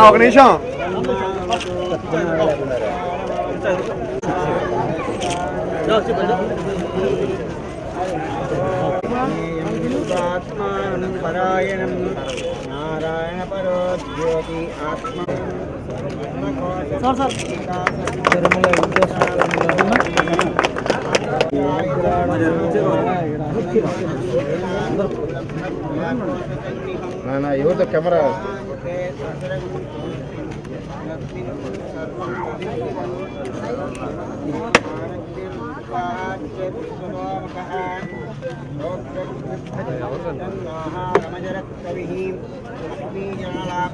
ఒక నిమిషం. ఆత్మానం పరాయణం నారాయణ పరో జ్యోతి ఆత్మ నాన్న యువత కెమెరా? మంగళం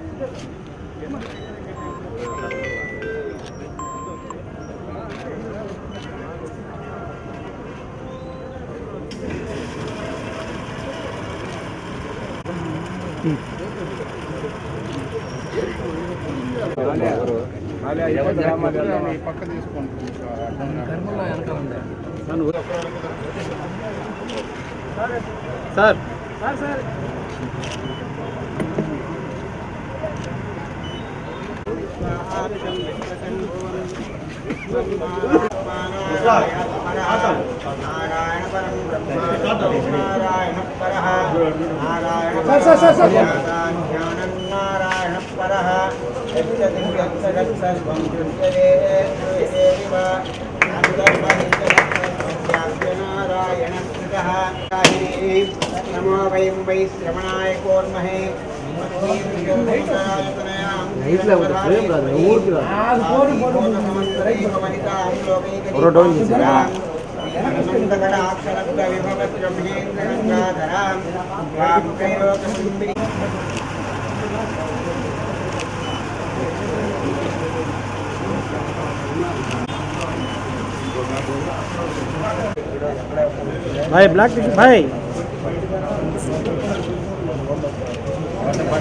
పక్క సార్. నారాయణ పరం బ్రహ్మ నారాయణ పర నారాయణ నారాయణ పర సర్వం నారాయణ నమో వయం వై శ్రవణాయ కోర్మహే ఎవరో డౌన్ చేశారా? भाई ब्लैक टी भाई Gracias.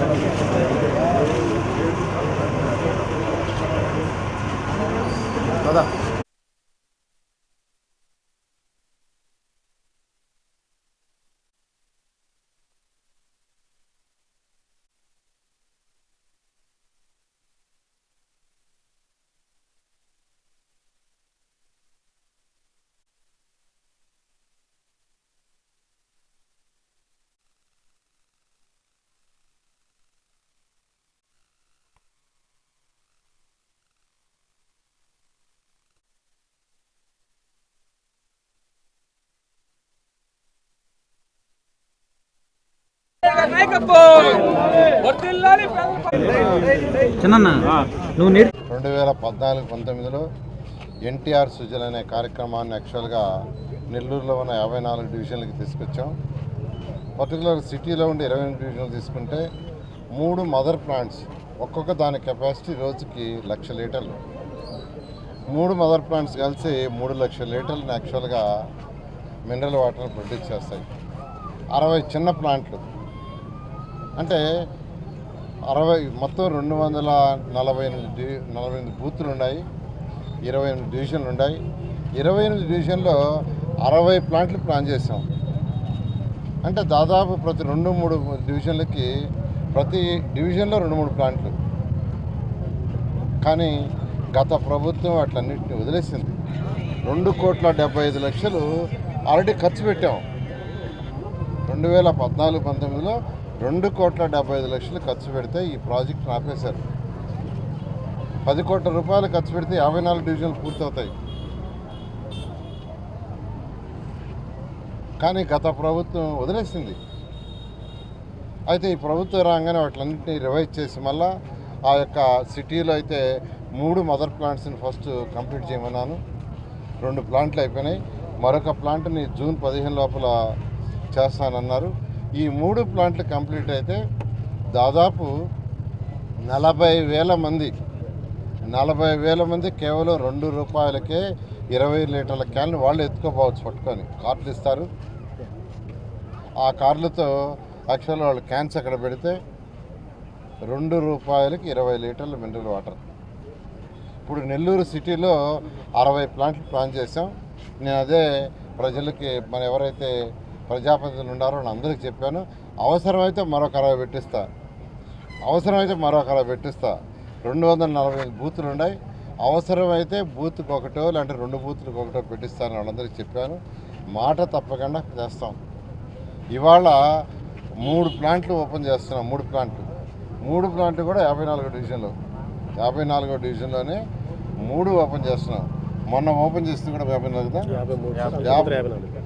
రెండు వేల పద్నాలుగు పంతొమ్మిదిలో ఎన్టీఆర్ సుజల్ అనే కార్యక్రమాన్ని యాక్చువల్గా నెల్లూరులో ఉన్న యాభై నాలుగు డివిజన్లకి తీసుకొచ్చాం. పర్టికులర్ సిటీలో ఉండి ఇరవై ఎనిమిది డివిజన్లు తీసుకుంటే మూడు మదర్ ప్లాంట్స్ ఒక్కొక్క దాని కెపాసిటీ రోజుకి లక్ష లీటర్లు. మూడు మదర్ ప్లాంట్స్ కలిసి మూడు లక్షల లీటర్లను యాక్చువల్గా మినరల్ వాటర్ని ప్రొడ్యూస్ చేస్తాయి. అరవై చిన్న ప్లాంట్లు అంటే అరవై మొత్తం రెండు వందల నలభై ఎనిమిది డి నలభై ఎనిమిది బూత్లు ఉన్నాయి ఇరవై ఎనిమిది డివిజన్లు ఉన్నాయి ఇరవై ఎనిమిది డివిజన్లో అరవై ప్లాంట్లు ప్లాన్ చేసాం అంటే దాదాపు ప్రతి రెండు మూడు డివిజన్లకి ప్రతి డివిజన్లో రెండు మూడు ప్లాంట్లు. కానీ గత ప్రభుత్వం వాటిలన్నింటినీ వదిలేసింది. రెండు కోట్ల డెబ్బై ఐదు లక్షలు ఆల్రెడీ ఖర్చు పెట్టాం. రెండు వేల పద్నాలుగు పంతొమ్మిదిలో రెండు కోట్ల డెబ్బై ఐదు లక్షలు ఖర్చు పెడితే ఈ ప్రాజెక్ట్ ఆపేశారు. పది కోట్ల రూపాయలు ఖర్చు పెడితే యాభై నాలుగు డివిజన్లు పూర్తవుతాయి. కానీ గత ప్రభుత్వం వదిలేసింది. అయితే ఈ ప్రభుత్వం రాగానే వాటిలన్నింటినీ రివైజ్ చేసి మళ్ళా ఆ యొక్క సిటీలో అయితే మూడు మదర్ ప్లాంట్స్ని ఫస్ట్ కంప్లీట్ చేయమన్నాను. రెండు ప్లాంట్లు అయిపోయినాయి. మరొక ప్లాంట్ని జూన్ పదిహేను లోపల చేస్తానన్నారు. ఈ మూడు ప్లాంట్లు కంప్లీట్ అయితే దాదాపు నలభై వేల మంది నలభై వేల మంది కేవలం రెండు రూపాయలకే ఇరవై లీటర్ల క్యాన్లు వాళ్ళు ఎత్తుకోపోవచ్చు పట్టుకొని. కార్లు ఇస్తారు. ఆ కార్లతో యాక్చువల్ వాళ్ళు క్యాన్స్ అక్కడ పెడితే రెండు రూపాయలకి ఇరవై లీటర్ల మినరల్ వాటర్. ఇప్పుడు నెల్లూరు సిటీలో అరవై ప్లాంట్లు ప్లాన్ చేసాం నేను అదే ప్రజలకి మన ఎవరైతే ప్రజాప్రతినిధులు ఉన్నారో నేను అందరికీ చెప్పాను. అవసరమైతే మరొక అరవై పెట్టిస్తా. అవసరమైతే మరొక అరవై పెట్టిస్తా. రెండు వందల నలభై ఐదు బూతులు ఉన్నాయి. అవసరమైతే బూత్కి ఒకటో లేదంటే రెండు బూతులకు ఒకటో పెట్టిస్తాను వాళ్ళందరికీ చెప్పాను. మాట తప్పకుండా చేస్తాం. ఇవాళ మూడు ప్లాంట్లు ఓపెన్ చేస్తున్నాం. మూడు ప్లాంట్లు. మూడు ప్లాంట్లు కూడా యాభై నాలుగో డివిజన్లో. యాభై నాలుగో డివిజన్లోనే మూడు ఓపెన్ చేస్తున్నాం. మొన్న ఓపెన్ చేసింది కూడా యాభై నాలుగు యాభై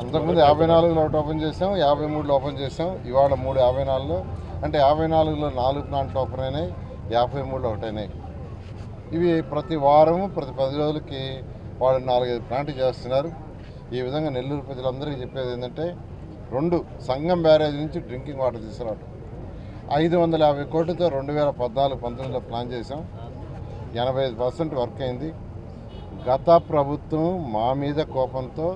అంతకుముందు యాభై నాలుగులో ఒకటి ఓపెన్ చేసాం యాభై మూడులో ఓపెన్ చేసాం ఇవాళ మూడు యాభై నాలుగులో. అంటే యాభై నాలుగులో నాలుగు ప్లాంట్లు ఓపెన్ అయినాయి యాభై మూడులో ఒకటి అయినాయి. ఇవి ప్రతి వారము ప్రతి పది రోజులకి వాళ్ళు నాలుగైదు ప్లాంట్లు చేస్తున్నారు. ఈ విధంగా నెల్లూరు ప్రజలందరికీ చెప్పేది ఏంటంటే రెండు సంగం బ్యారేజ్ నుంచి డ్రింకింగ్ వాటర్ తీసుకురావడం ఐదు వందల యాభై కోట్లతో రెండు వేల పద్నాలుగు పంతొమ్మిదిలో ప్లాన్ చేసాం. ఎనభై ఐదు పర్సెంట్ వర్క్ అయింది. గత ప్రభుత్వం మా మీద కోపంతో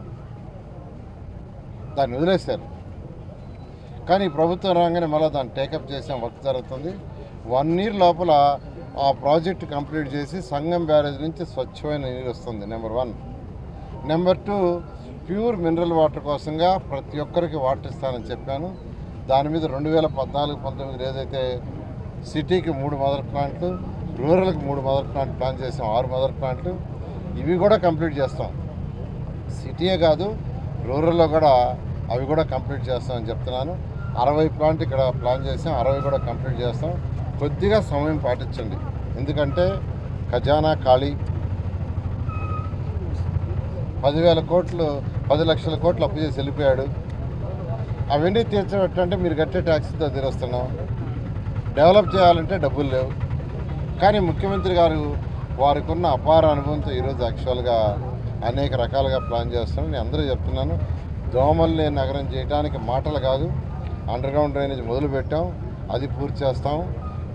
దాన్ని వదిలేశారు. కానీ ప్రభుత్వం రాగానే మళ్ళీ దాన్ని టేకప్ చేసే వర్క్ జరుగుతుంది. వన్ ఇయర్ లోపల ఆ ప్రాజెక్ట్ కంప్లీట్ చేసి సంగం బ్యారేజ్ నుంచి స్వచ్ఛమైన నీరు వస్తుంది number one number two pure mineral water కోసంగా ప్రతి ఒక్కరికి వాటర్ ఇస్తానని చెప్పాను. దాని మీద రెండు వేల పద్నాలుగు పంతొమ్మిది ఏదైతే సిటీకి మూడు మదర్ ప్లాంట్లు రూరల్కి మూడు మదర్ ప్లాంట్ ప్లాన్ చేసాం ఆరు మదర్ ప్లాంట్లు ఇవి కూడా కంప్లీట్ చేస్తాం. సిటీయే కాదు రూరల్లో కూడా అవి కూడా కంప్లీట్ చేస్తామని చెప్తున్నాను. అరవై ప్లాంట్ ఇక్కడ ప్లాన్ చేసాం అరవై కూడా కంప్లీట్ చేస్తాం. కొద్దిగా సమయం పాటించండి. ఎందుకంటే ఖజానా ఖాళీ. పదివేల కోట్లు పది లక్షల కోట్లు అప్పు చేసి వెళ్ళిపోయాడు. అవన్నీ తీర్చబెట్టంటే మీరు కట్టే ట్యాక్సీతో తీరుస్తున్నాం. డెవలప్ చేయాలంటే డబ్బులు లేవు. కానీ ముఖ్యమంత్రి గారు వారికి ఉన్న అపార అనుభవంతో ఈరోజు యాక్చువల్గా అనేక రకాలుగా ప్లాన్ చేస్తాను. నేను అందరూ చెప్తున్నాను దోమల్ని నగరం చేయడానికి మాటలు కాదు అండర్గ్రౌండ్ డ్రైనేజ్ మొదలుపెట్టాం అది పూర్తి చేస్తాం.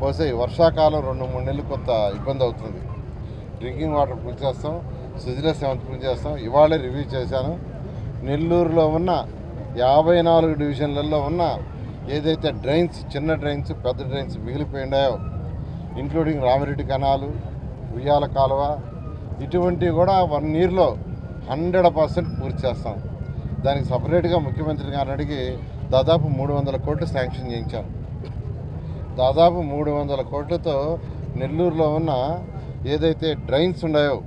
బహుశా వర్షాకాలం రెండు మూడు నెలలు కొంత ఇబ్బంది అవుతుంది. డ్రింకింగ్ వాటర్ పూర్తి చేస్తాం సుజల సెవెంత్ పూర్తి చేస్తాం. ఇవాళే రివ్యూ చేశాను. నెల్లూరులో ఉన్న యాభై నాలుగు డివిజన్లలో ఉన్న ఏదైతే డ్రైన్స్ చిన్న డ్రైన్స్ పెద్ద డ్రైన్స్ మిగిలిపోయినాయో ఇంక్లూడింగ్ రామిరెడ్డి కణాలు ఉయ్యాల కాలువ ఇటువంటివి కూడా వన్ ఇయర్లో హండ్రెడ్ పర్సెంట్ పూర్తి చేస్తాం. దానికి సపరేట్గా ముఖ్యమంత్రి గారిని అడిగి దాదాపు మూడు వందల కోట్లు శాంక్షన్ చేయించాం. దాదాపు మూడు వందల కోట్లతో నెల్లూరులో ఉన్న ఏదైతే డ్రైన్స్ ఉన్నాయో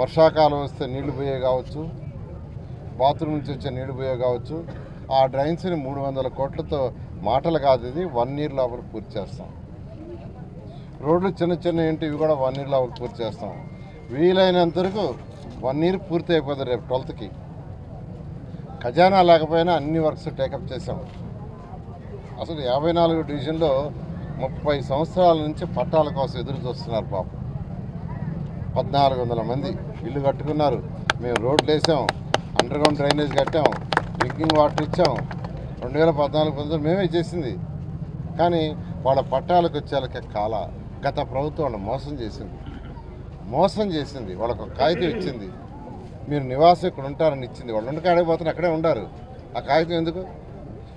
వర్షాకాలం వస్తే నీళ్ళు పోయే కావచ్చు బాత్రూమ్ నుంచి వచ్చే నీళ్ళు పోయే కావచ్చు ఆ డ్రైన్స్ని మూడు వందల కోట్లతో మాటలు కాదు ఇది వన్ ఇయర్ లోపల పూర్తి చేస్తాం. రోడ్లు చిన్న చిన్న ఏంటి ఇవి కూడా వన్ ఇయర్ లోపల పూర్తి చేస్తాం. వీలైనంత వరకు వన్ ఇయర్ పూర్తి అయిపోతుంది రేపు ట్వెల్త్కి. ఖజానా లేకపోయినా అన్ని వర్క్స్ టేకప్ చేసాం అసలు యాభై నాలుగు డివిజన్లో ముప్పై సంవత్సరాల నుంచి పట్టాల కోసం ఎదురు చూస్తున్నారు పాపం పద్నాలుగు వందల మంది ఇల్లు కట్టుకున్నారు. మేము రోడ్లు వేసాం అండర్ గ్రౌండ్ డ్రైనేజ్ కట్టాం డ్రింకింగ్ వాటర్ ఇచ్చాం. రెండు వేల పద్నాలుగు పంతొమ్మిది మేమే చేసింది. కానీ వాళ్ళ పట్టాలకు వచ్చేలకే కాల గత ప్రభుత్వం మోసం చేసింది. మోసం చేసింది వాళ్ళకు ఒక కాగితం ఇచ్చింది. మీరు నివాసం ఇక్కడ ఉంటారని ఇచ్చింది. వాళ్ళు ఉండక అడగబోతున్న అక్కడే ఉండారు. ఆ కాగితం ఎందుకు?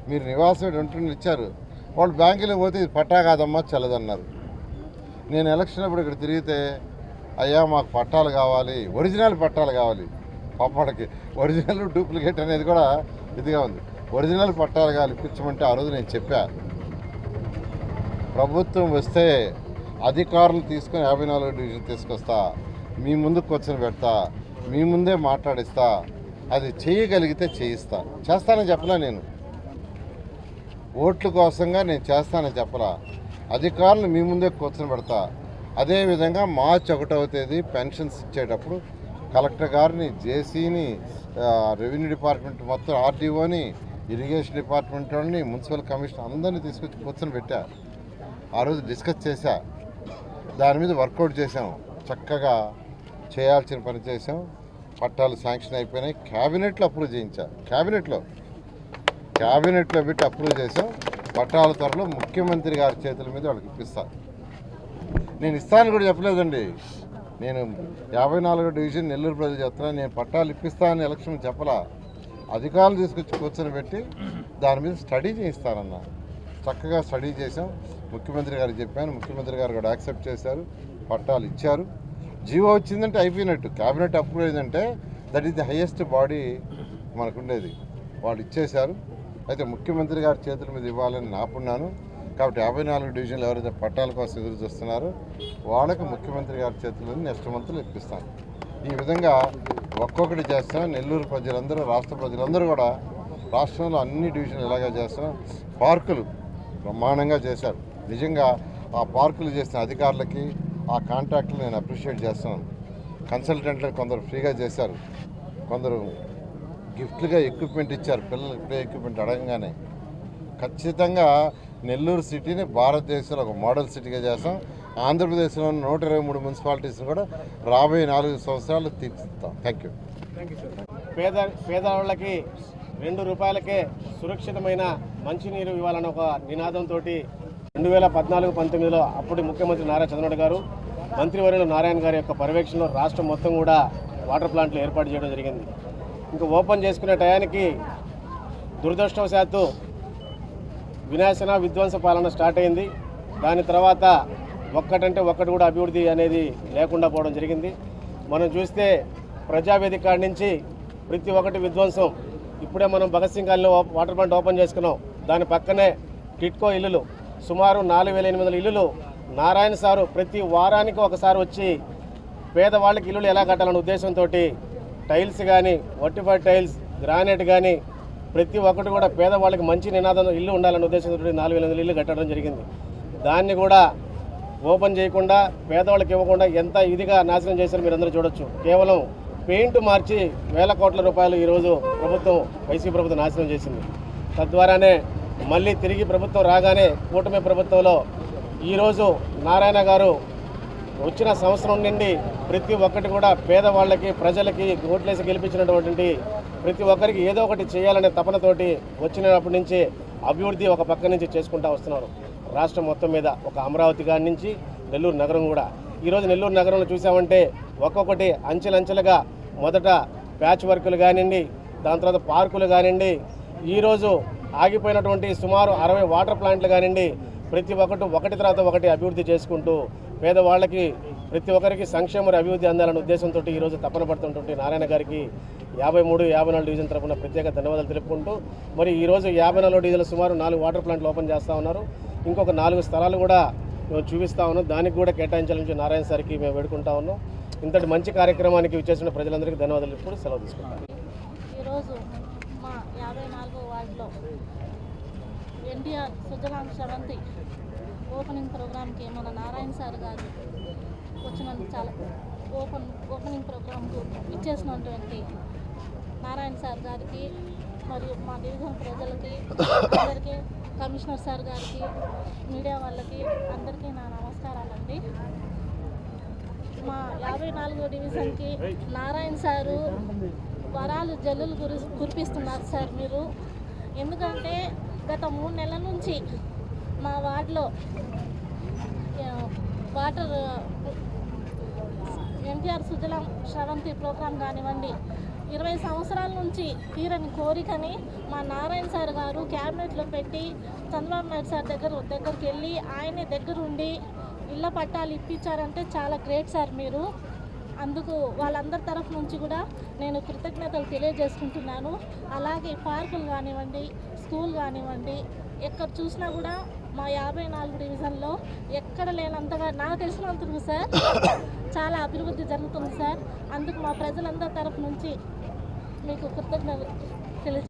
మీరు నివాసం ఇక్కడ ఉంటుందని ఇచ్చారు. వాళ్ళు బ్యాంకులో పోతే ఇది పట్టా కాదమ్మా చల్లదన్నారు. నేను ఎలక్షన్ అప్పుడు ఇక్కడ తిరిగితే అయ్యా మాకు పట్టాలు కావాలి ఒరిజినల్ పట్టాలు కావాలి. పాపాడికి ఒరిజినల్ డూప్లికేట్ అనేది కూడా ఇదిగా ఉంది. ఒరిజినల్ పట్టాలు కావాలి ఇప్పించమంటే ఆ రోజు నేను చెప్పా. ప్రభుత్వం వస్తే అధికారులు తీసుకొని యాభై నాలుగు డివిజన్ తీసుకొస్తా మీ ముందు కూర్చొని పెడతా మీ ముందే మాట్లాడిస్తా అది చేయగలిగితే చేయిస్తా. చేస్తానని చెప్పలా నేను. ఓట్ల కోసంగా నేను చేస్తానని చెప్పలా. అధికారులు మీ ముందే కూర్చొని పెడతా. అదేవిధంగా మార్చి ఒకటవ తేదీ పెన్షన్స్ ఇచ్చేటప్పుడు కలెక్టర్ గారిని జేసీని రెవెన్యూ డిపార్ట్మెంట్ మొత్తం ఆర్డీఓని ఇరిగేషన్ డిపార్ట్మెంట్ వాళ్ళని మున్సిపల్ కమిషనర్ అందరినీ తీసుకొచ్చి కూర్చొని పెట్టా. ఆ రోజు డిస్కస్ చేశా. దాని మీద వర్కౌట్ చేసాం చక్కగా చేయాల్సిన పని చేసాం పట్టాలు శాంక్షన్ అయిపోయినాయి. క్యాబినెట్లో అప్రూవ్ చేయించాం క్యాబినెట్లో. క్యాబినెట్లో పెట్టి అప్రూవ్ చేసాం పట్టాల త్వరలో ముఖ్యమంత్రి గారి చేతుల మీద వాళ్ళకి ఇప్పిస్తాను నేను ఇస్తాను కూడా చెప్పలేదండి. నేను యాభై నాలుగో డివిజన్ నెల్లూరు ప్రజలు చెప్తున్నా నేను పట్టాలు ఇప్పిస్తానని ఎలక్షన్ చెప్పలా. అధికారులు తీసుకొచ్చి కూర్చొని పెట్టి దాని మీద స్టడీ చేయిస్తానన్నా. చక్కగా స్టడీ చేసాం ముఖ్యమంత్రి గారు చెప్పాను. ముఖ్యమంత్రి గారు కూడా యాక్సెప్ట్ చేశారు. పట్టాలు ఇచ్చారు. జీవో వచ్చిందంటే అయిపోయినట్టు. క్యాబినెట్ అప్రూవ్ అయిందంటే that is the highest body మనకుండేది. వాళ్ళు ఇచ్చేశారు. అయితే ముఖ్యమంత్రి గారి చేతుల మీద ఇవ్వాలని నాపున్నాను కాబట్టి యాభై నాలుగు డివిజన్లు ఎవరైతే పట్టాల కోసం ఎదురు చూస్తున్నారో వాళ్ళకి ముఖ్యమంత్రి గారి చేతుల్లో నెక్స్ట్ మంత్లో ఇప్పిస్తాను. ఈ విధంగా ఒక్కొక్కటి చేస్తాం. నెల్లూరు ప్రజలందరూ రాష్ట్ర ప్రజలందరూ కూడా రాష్ట్రంలో అన్ని డివిజన్లు ఇలాగే చేస్తాం. పార్కులు బ్రహ్మాండంగా చేశారు. నిజంగా ఆ పార్కులు చేసిన అధికారులకి ఆ కాంట్రాక్ట్లు నేను అప్రిషియేట్ చేస్తున్నాను. కన్సల్టెంట్లు కొందరు ఫ్రీగా చేశారు. కొందరు గిఫ్ట్లుగా ఎక్విప్మెంట్ ఇచ్చారు. పిల్లలకి ప్లే ఎక్విప్మెంట్ అడగంగానే. ఖచ్చితంగా నెల్లూరు సిటీని భారతదేశంలో ఒక మోడల్ సిటీగా చేస్తాం. ఆంధ్రప్రదేశ్లో ఉన్న నూట ఇరవై మూడు మున్సిపాలిటీస్ని కూడా రాబోయే నాలుగు సంవత్సరాలు తీర్చిస్తాం. థ్యాంక్ యూ పేద పేదవాళ్ళకి రెండు రూపాయలకే సురక్షితమైన మంచినీరు ఇవ్వాలన్న ఒక నినాదంతో రెండు వేల పద్నాలుగు పంతొమ్మిదిలో అప్పుడు ముఖ్యమంత్రి నారా చంద్రబాబు గారు మంత్రివర్యులు నారాయణ గారి యొక్క పర్యవేక్షణలో రాష్ట్రం మొత్తం కూడా వాటర్ ప్లాంట్లు ఏర్పాటు చేయడం జరిగింది. ఇంకా ఓపెన్ చేసుకునే టయానికి దురదృష్టవశాత్తు వినాశన విధ్వంస పాలన స్టార్ట్ అయింది. దాని తర్వాత ఒక్కటంటే ఒక్కటి కూడా అభివృద్ధి అనేది లేకుండా పోవడం జరిగింది. మనం చూస్తే ప్రజావేదిక నుంచి ప్రతి ఒక్కటి విధ్వంసం ఇప్పుడే మనం భగత్ సింగ్ కాలనీలో వాటర్ ప్లాంట్ ఓపెన్ చేసుకున్నాం. దాని పక్కనే టిట్కో ఇల్లులు సుమారు నాలుగు వేల ఎనిమిది వందల ఇల్లులు. నారాయణ సారు ప్రతి వారానికి ఒకసారి వచ్చి పేదవాళ్ళకి ఇల్లులు ఎలా కట్టాలనే ఉద్దేశంతో టైల్స్ కానీ వర్టిఫైడ్ టైల్స్ గ్రానైట్ కానీ ప్రతి ఒక్కటి కూడా పేదవాళ్ళకి మంచి నినాదం ఇల్లు ఉండాలనే ఉద్దేశంతో నాలుగు వేల ఇల్లు కట్టడం జరిగింది. దాన్ని కూడా ఓపెన్ చేయకుండా పేదవాళ్ళకి ఇవ్వకుండా ఎంత ఇదిగా నాశనం చేశారో మీరు అందరూ చూడొచ్చు. కేవలం పెయింట్ మార్చి వేల కోట్ల రూపాయలు ఈరోజు ప్రభుత్వం వైసీపీ ప్రభుత్వం నాశనం చేసింది. తద్వారానే మళ్ళీ తిరిగి ప్రభుత్వం రాగానే కూటమి ప్రభుత్వంలో ఈరోజు నారాయణ గారు వచ్చిన సంవత్సరం నుండి ప్రతి ఒక్కటి కూడా పేదవాళ్ళకి ప్రజలకి ఓట్లేసి గెలిపించినటువంటి ప్రతి ఒక్కరికి ఏదో ఒకటి చేయాలనే తపనతోటి వచ్చినప్పటి నుంచి అభివృద్ధి ఒక పక్క నుంచి చేసుకుంటూ వస్తున్నారు. రాష్ట్రం మొత్తం మీద ఒక అమరావతి గారి నుంచి నెల్లూరు నగరం కూడా. ఈరోజు నెల్లూరు నగరంలో చూసామంటే ఒక్కొక్కటి అంచెలంచెలుగా మొదట ప్యాచ్ వర్కులు కానివ్వండి దాని తర్వాత పార్కులు కానివ్వండి ఈరోజు ఆగిపోయినటువంటి సుమారు అరవై వాటర్ ప్లాంట్లు కానివ్వండి ప్రతి ఒక్కటి ఒకటి తర్వాత ఒకటి అభివృద్ధి చేసుకుంటూ పేదవాళ్ళకి ప్రతి ఒక్కరికి సంక్షేమ అభివృద్ధి అందాలనే ఉద్దేశంతో ఈరోజు తపన పడుతుంటుంటే నారాయణ గారికి యాభై మూడు యాభై నాలుగు డివిజన్ తరఫున ప్రత్యేక ధన్యవాదాలు తెలుపుకుంటూ మరి ఈరోజు యాభై నాలుగు డివిజన్లు సుమారు నాలుగు వాటర్ ప్లాంట్లు ఓపెన్ చేస్తూ ఉన్నారు. ఇంకొక నాలుగు స్థలాలు కూడా మేము చూపిస్తా ఉన్నాం. దానికి కూడా కేటాయించాలని నారాయణ సార్కి మేము వేడుకుంటా ఉన్నాం. ఇంతటి మంచి కార్యక్రమానికి విచ్చేసిన ప్రజలందరికీ ధన్యవాదాలు ఇప్పుడు సెలవు తీసుకుంటాను. ఈరోజు మా యాభై నాలుగో వార్డులో ఎన్టీఆర్ సుజలాం శవంతి ఓపెనింగ్ ప్రోగ్రామ్కి మన నారాయణ సార్ గారు వచ్చినందుకు చాలా ఓపెన్ ఓపెనింగ్ ప్రోగ్రాంకు ఇచ్చేసినటువంటి నారాయణ సార్ గారికి మరియు మా డివిజన్ ప్రజలకి అందరికీ కమిషనర్ సార్ గారికి మీడియా వాళ్ళకి అందరికీ నా నమస్కారాలండి. మా యాభై నాలుగో డివిజన్కి నారాయణ సారు వరాలు జల్లులు కురి కురిపిస్తున్నారు సార్ మీరు. ఎందుకంటే గత మూడు నెలల నుంచి మా వార్డులో వాటర్ ఎన్టీఆర్ సుజలం శ్రవంతి ప్రోగ్రాం కానివ్వండి ఇరవై సంవత్సరాల నుంచి తీరని కోరికని మా నారాయణ సార్ గారు క్యాబినెట్లో పెట్టి చంద్రబాబు నాయుడు సార్ దగ్గర దగ్గరికి వెళ్ళి ఆయనే దగ్గరుండి ఇళ్ళ పట్టాలు ఇప్పించారంటే చాలా గ్రేట్ సార్ మీరు. అందుకు వాళ్ళందరి తరఫు నుంచి కూడా నేను కృతజ్ఞతలు తెలియజేసుకుంటున్నాను. అలాగే పార్కులు కానివ్వండి స్కూల్ కానివ్వండి ఎక్కడ చూసినా కూడా మా యాభై నాలుగు డివిజన్లో ఎక్కడ లేనంతగా నాకు తెలిసినంతకు సార్ చాలా అభివృద్ధి జరుగుతుంది సార్ అందుకు మా ప్రజలందరి తరఫు నుంచి మీకు కృతజ్ఞతలు తెలియ